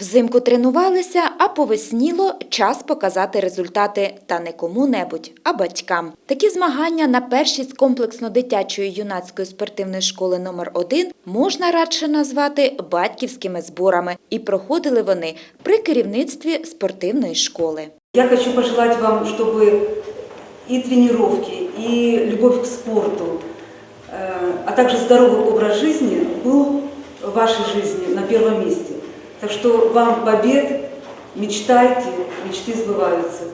Взимку тренувалися, а повесніло час показати результати та не кому-небудь, а батькам. Такі змагання на першість комплексно-дитячої юнацької спортивної школи номер 1 можна радше назвати батьківськими зборами, і проходили вони при керівництві спортивної школи. Я хочу пожелать вам, чтобы и тренировки, и любовь к спорту, э, а также здоровый образ жизни был в вашей жизни на первом месте. Так что вам побед, мечтайте, мечты сбываются.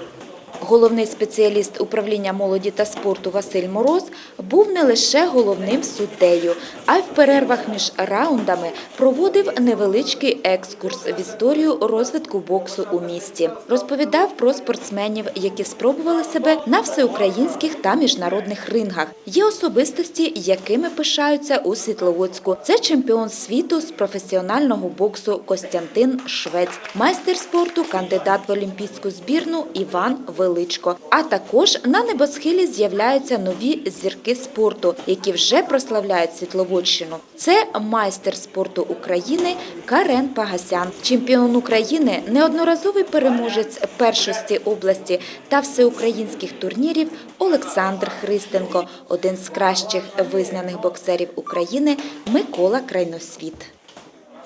Головний спеціаліст управління молоді та спорту Василь Мороз був не лише головним суддею, а й в перервах між раундами проводив невеличкий екскурс в історію розвитку боксу у місті. Розповідав про спортсменів, які спробували себе на всеукраїнських та міжнародних рингах. Є особистості, якими пишаються у Світловодську. Це чемпіон світу з професіонального боксу Костянтин Швець, майстер спорту, кандидат в олімпійську збірну Іван Величко. А також на небосхилі з'являються нові зірки спорту, які вже прославляють Світловодщину. Це майстер спорту України Карен Пагасян, чемпіон України, неодноразовий переможець першості області та всеукраїнських турнірів Олександр Христенко, один з кращих визнаних боксерів України Микола Крайносвіт.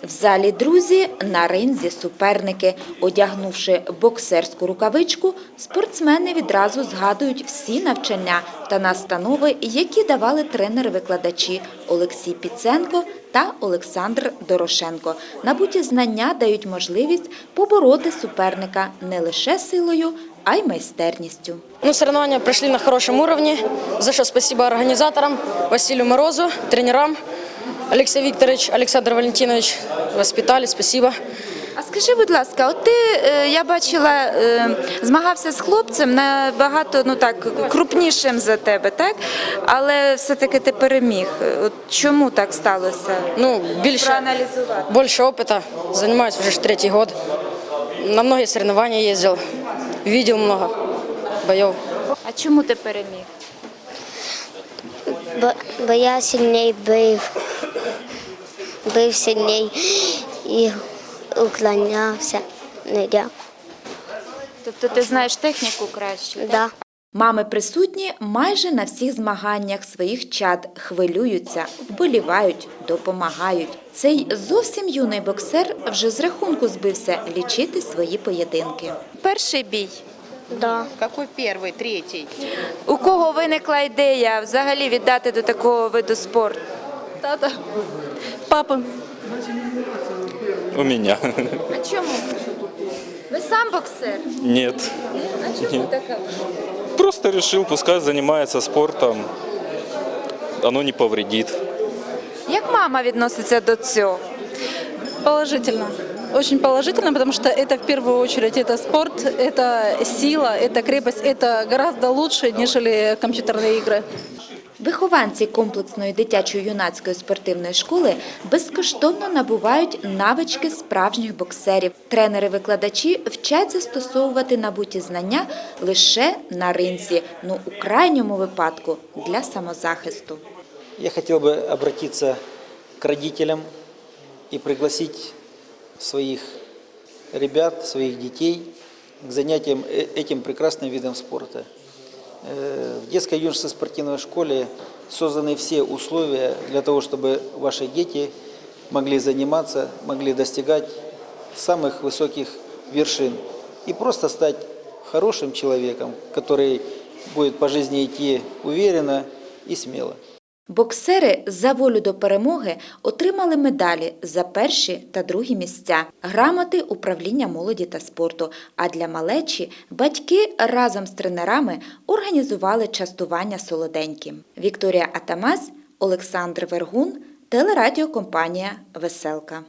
В залі друзі на ринзі суперники. Одягнувши боксерську рукавичку, спортсмени відразу згадують всі навчання та настанови, які давали тренери-викладачі Олексій Піценко та Олександр Дорошенко. Набуті знання дають можливість побороти суперника не лише силою, а й майстерністю. Ну, соревнования прошли на хорошем уровне, за что спасибо организаторам, Василию Морозу, тренерам. Алексей Викторович, Александр Валентинович воспитали, спасибо. А скажи, будь ласка, от ти е, я бачила, е, змагався з хлопцем набагато ну так крупнішим за тебе, так? Але все-таки ти переміг. От чому так сталося? Ну, більше, больше опыта, занимаюсь уже ж третий год. На многие соревнования ездил, видел много боев. А чому ти переміг? Бо, бо я сильний бив, бив сильний і уклонявся. Не дя. Тобто ти знаєш техніку краще? Да. Мами присутні майже на всіх змаганнях своїх чад хвилюються, вболівають, допомагають. Цей зовсім юний боксер вже з рахунку збився лічити свої поєдинки. Перший бій. Да. Какой первый, третий? У кого виникла ідея взагалі віддати до такого виду спорту? Тата, папа. У меня. А чому? Ви сам боксер? Нет. А чому така? Просто решил, пускай занимается спортом. Оно не повредит. Як мама відноситься до цього? Положительно. Очень положительно, потому что это в первую очередь это спорт, это сила, это крепость, это гораздо лучше, нежели компьютерные игры. Вихованці комплексної дитячої юнацької спортивної школи безкоштовно набувають навички справжніх боксерів. Тренери-викладачі вчать застосовувати набуті знання лише на ринзі, ну у крайньому випадку для самозахисту. Я хотел бы обратиться к родителям и пригласить своих ребят, своих детей к занятиям э- этим прекрасным видом спорта. Э, В детской юношеской спортивной школе созданы все условия для того, чтобы ваши дети могли заниматься, могли достигать самых высоких вершин и просто стать хорошим человеком, который будет по жизни идти уверенно и смело. Боксери за волю до перемоги отримали медалі за перші та другі місця, грамоти управління молоді та спорту. А для малечі батьки разом з тренерами організували частування солоденьким. Вікторія Атамас, Олександр Вергун, телерадіокомпанія Веселка.